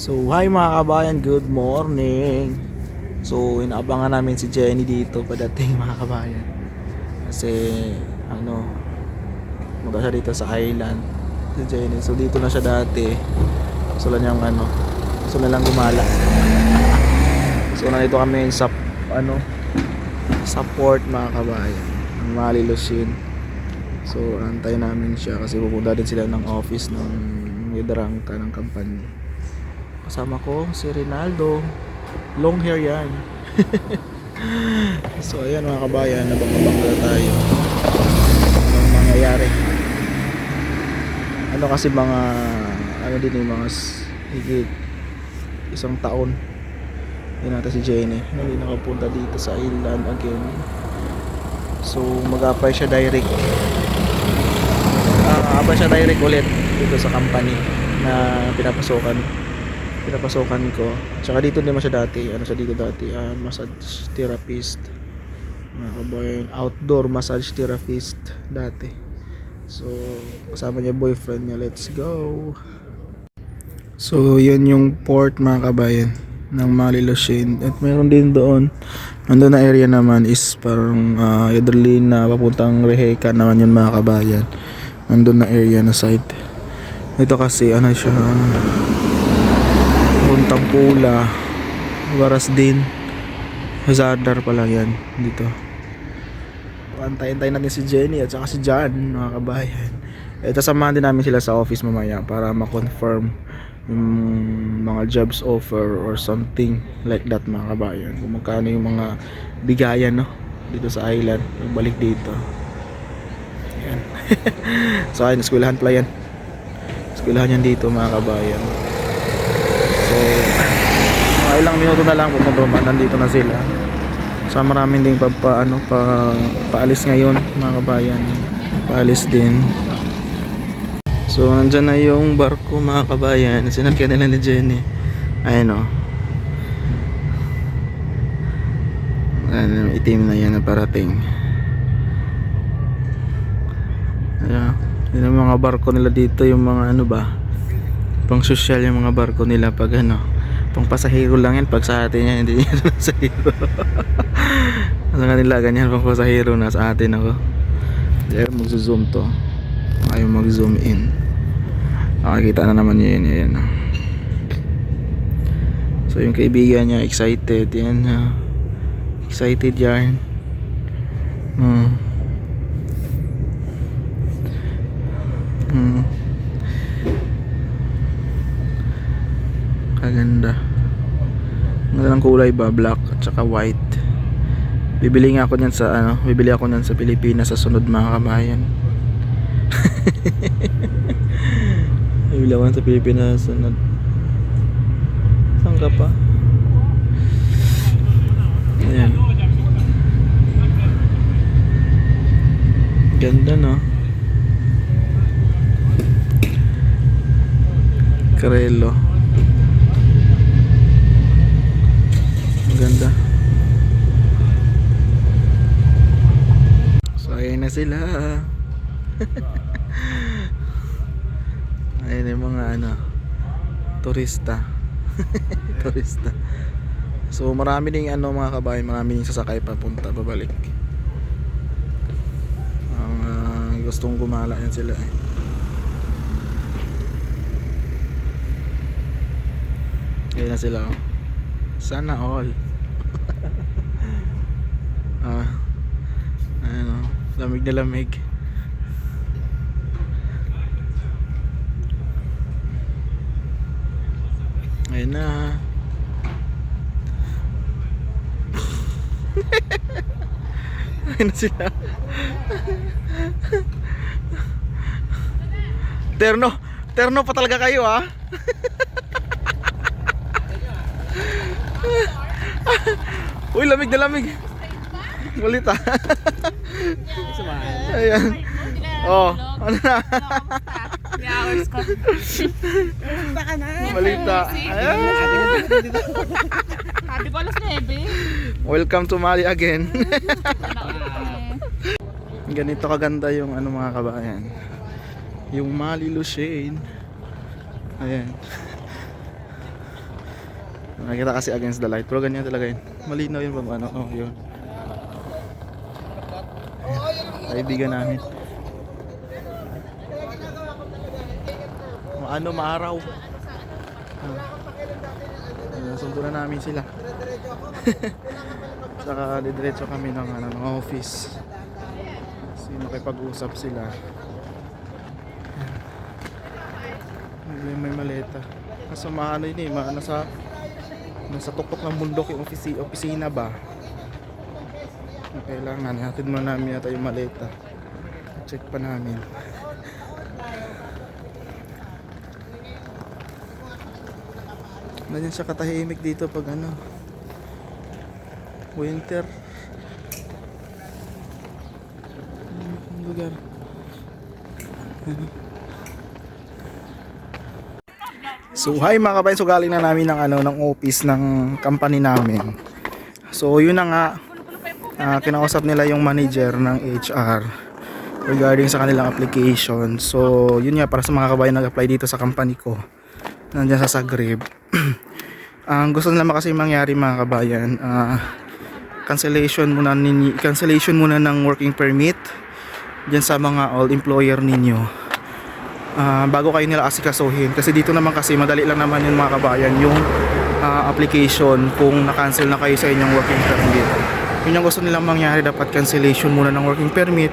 So, hi mga kabayan, good morning. So, inaabangan namin si Jenny dito padating mga kabayan. Kasi, ano, muna siya dito sa island. Si Jenny. So, dito na siya dati. Gusto lang niyang, ano, gusto na lang gumala. so, nandito kami sa, ano, sa port mga kabayan. Ang Malilosin. So, antay namin siya kasi pupunta din sila ng office ng Hidrangka ng company. Kasama ko si Rinaldo. Long hair yan. so, ayan mga kabayan, nabang-abang na tayo. Anong mangyayari? Ano kasi mga, ano din yung mga higit isang taon. Yun natin si Jenny. Hindi nakapunta dito sa island again. So, mag-apply siya direct. Ah, apply siya direct ulit dito sa company na pinapasokan pinapasokan ko. Tsaka dito naman siya dati. Ano siya dito dati? Ah, massage therapist. Mga outdoor massage therapist dati. So, kasama niya boyfriend niya. Let's go. So, yun yung port mga kabayan ng Malilosin. At meron din doon. Nandun na area naman is parang uh, Yadrlin na papuntang Reheka naman yun mga kabayan. Nandun na area na site. Ito kasi ano siya puntang pula. Waras din. Hazardar pa lang yan dito. Antayin-tayin natin si Jenny at saka si John mga kabayan. Ito samahan din namin sila sa office mamaya para ma-confirm yung mga jobs offer or something like that mga kabayan. Kung magkano yung mga bigayan no dito sa island balik dito. Yan so ayun eskwelahan pala yan. Eskwelahan yan dito mga kabayan So, mga ilang minuto na lang pupunta man nandito na sila. So, maraming ding pa, pa, ano, pa, paalis ngayon, mga kabayan. Paalis din. So, nandyan na yung barko, mga kabayan. Sinakyan nila ni Jenny. Ayan o. Ayan, itim na yan na parating. Ayan. Yun ang mga barko nila dito, yung mga ano ba, pang social yung mga barko nila pag ano pang pasahero lang yan pag sa atin yan hindi yan pasahero sa kanila ganyan pang pasahero na sa atin ako Kaya magzo-zoom to ayaw mag-zoom in nakakita na naman yun yan so yung kaibigan niya excited yan ah. excited yan. Hmm. Kaganda. Ang kulay ba? Black at saka white. Bibili nga ako niyan sa ano, bibili ako niyan sa Pilipinas sa sunod mga kabayan. bibili ako sa Pilipinas sa sunod. Saan ka pa? Ayan. Ganda no? Karelo. Ang ganda. So, ayan na sila. ayan yung mga ano, turista. turista. So, marami ding ano mga kabayan, marami ding sasakay papunta, pabalik. Ang ah, gustong gumala yan sila eh. Ayan na sila oh. Sana all. ah. Ano, lamig na lamig. Ayun na. Ayun na sila. terno. Terno pa talaga kayo ah. Uy, lamig na lamig. Malita. Ayan. Oh, ano na? Hours ko. Basta ka na. Malita. Ayan. Sabi ko alas 9. Welcome to Mali again. Ganito kaganda yung ano mga kabayan. Yung Mali Lucene. Ayan. Nakikita kasi against the light. Pero ganyan talaga yun. Malinaw yun pag ano. Oh, yun. Kaibigan namin. Ano, maaraw. Ah. Sundo na namin sila. Saka didiretso kami ng, ano, ng office. Kasi makipag-usap sila. May, may maleta. Nasa maano yun eh, nasa nasa tuktok ng bundok yung ofisi, opisina ba? Kailangan, hatid mo namin yata yung maleta. Check pa namin. Ganyan siya katahimik dito pag ano winter. Ang lugar. So hi mga kabayan, so galing na namin ng ano ng office ng company namin. So yun na nga ah, kinausap nila yung manager ng HR regarding sa kanilang application. So yun nga para sa mga kabayan nag-apply dito sa company ko. Nandiyan sa Zagreb. Ang gusto nila kasi mangyari mga kabayan, ah, cancellation muna ninyo, cancellation muna ng working permit diyan sa mga all employer ninyo. Ah, bago kayo nila asikasuhin kasi dito naman kasi madali lang naman yung mga kabayan yung ah, application kung na-cancel na kayo sa inyong working permit. Yun yung gusto nilang mangyari dapat cancellation muna ng working permit.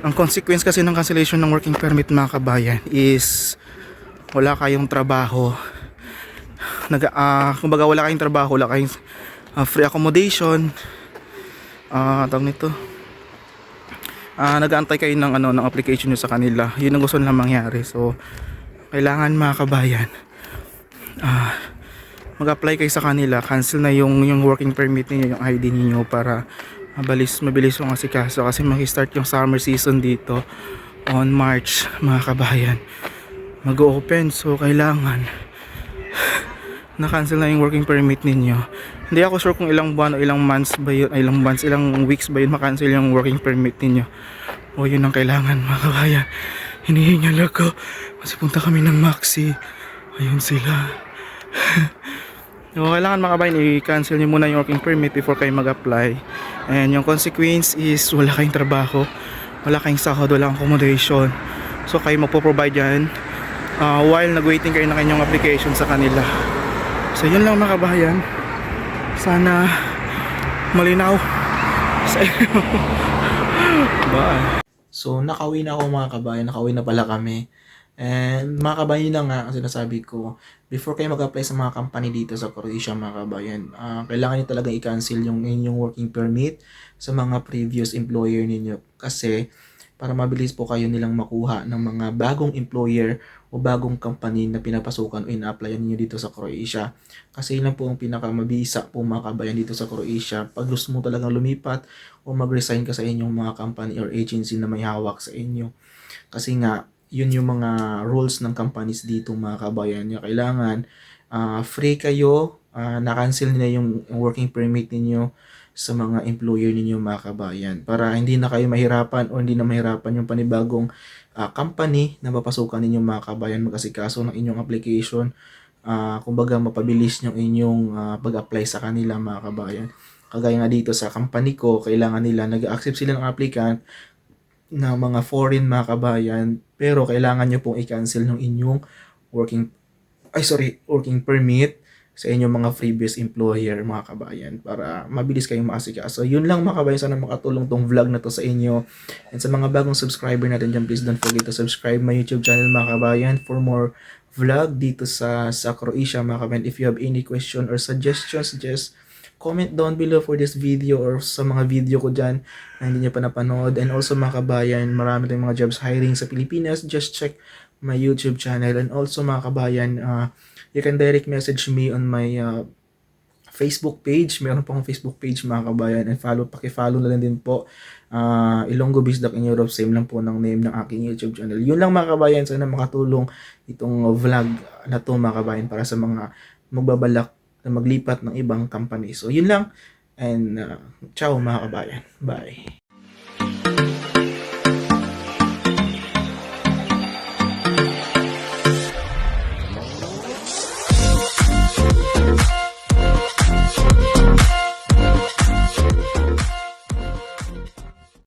Ang consequence kasi ng cancellation ng working permit mga kabayan is wala kayong trabaho. Nag ah, kumbaga wala kayong trabaho, wala kayong ah, free accommodation. Ah, tawag nito ah nag-aantay kayo ng ano ng application nyo sa kanila. Yun ang gusto nila mangyari. So kailangan mga kabayan ah mag-apply kayo sa kanila, cancel na yung yung working permit niyo, yung ID niyo para mabilis mabilis yung asikaso kasi mag-start yung summer season dito on March mga kabayan. Mag-open so kailangan na-cancel na yung working permit ninyo. Hindi ako sure kung ilang buwan o ilang months ba yun, ilang months, ilang weeks ba yun makancel yung working permit ninyo. O yun ang kailangan mga kabayan. Hinihingal ako kasi punta kami ng Maxi. Ayun sila. so, kailangan mga kabayan i-cancel nyo muna yung working permit before kayo mag-apply. And yung consequence is wala kayong trabaho, wala kayong sahod, wala kayong accommodation. So kayo magpo-provide yan uh, while nag-waiting kayo ng inyong application sa kanila. So yun lang mga kabayan. Sana malinaw sa inyo. Bye. So nakauwi na ako mga kabayan, nakauwi na pala kami. And mga kabayan lang nga sinasabi ko, before kayo mag-apply sa mga company dito sa Croatia mga kabayan, ah, kailangan nyo talaga i-cancel yung inyong working permit sa mga previous employer ninyo. Kasi para mabilis po kayo nilang makuha ng mga bagong employer o bagong company na pinapasukan o ina-applyan ninyo dito sa Croatia. Kasi yun lang po ang pinakamabisa po mga kabayan dito sa Croatia. Pag gusto mo talagang lumipat o mag-resign ka sa inyong mga company or agency na may hawak sa inyo. Kasi nga, yun yung mga rules ng companies dito mga kabayan. Yung kailangan ah, free kayo, ah, na-cancel nila yung working permit ninyo sa mga employer ninyo mga kabayan. Para hindi na kayo mahirapan o hindi na mahirapan yung panibagong ah, company na papasukan ninyo mga kabayan mag-asikaso ng inyong application. Ah kumbaga mapabilis yung inyong ah, pag-apply sa kanila mga kabayan. Kagaya nga dito sa company ko kailangan nila nag-accept sila ng applicant na mga foreign mga kabayan pero kailangan nyo pong i-cancel ng inyong working ay sorry working permit sa inyong mga previous employer mga kabayan para mabilis kayong maasikaso. Yun lang mga kabayan, sana makatulong tong vlog na to sa inyo. And sa mga bagong subscriber natin dyan, please don't forget to subscribe my YouTube channel mga kabayan for more vlog dito sa sa Croatia mga kabayan. If you have any question or suggestions, just comment down below for this video or sa mga video ko dyan na hindi nyo pa napanood. And also mga kabayan, marami tayong mga jobs hiring sa Pilipinas. Just check my YouTube channel. And also mga kabayan, uh, you can direct message me on my uh, Facebook page. Meron po akong Facebook page mga kabayan. And follow, paki-follow na lang din po. Uh, Ilonggo Bisdak in Europe. Same lang po ng name ng aking YouTube channel. Yun lang mga kabayan. Sana makatulong itong vlog na to mga kabayan para sa mga magbabalak na maglipat ng ibang company. So yun lang. And uh, ciao mga kabayan. Bye.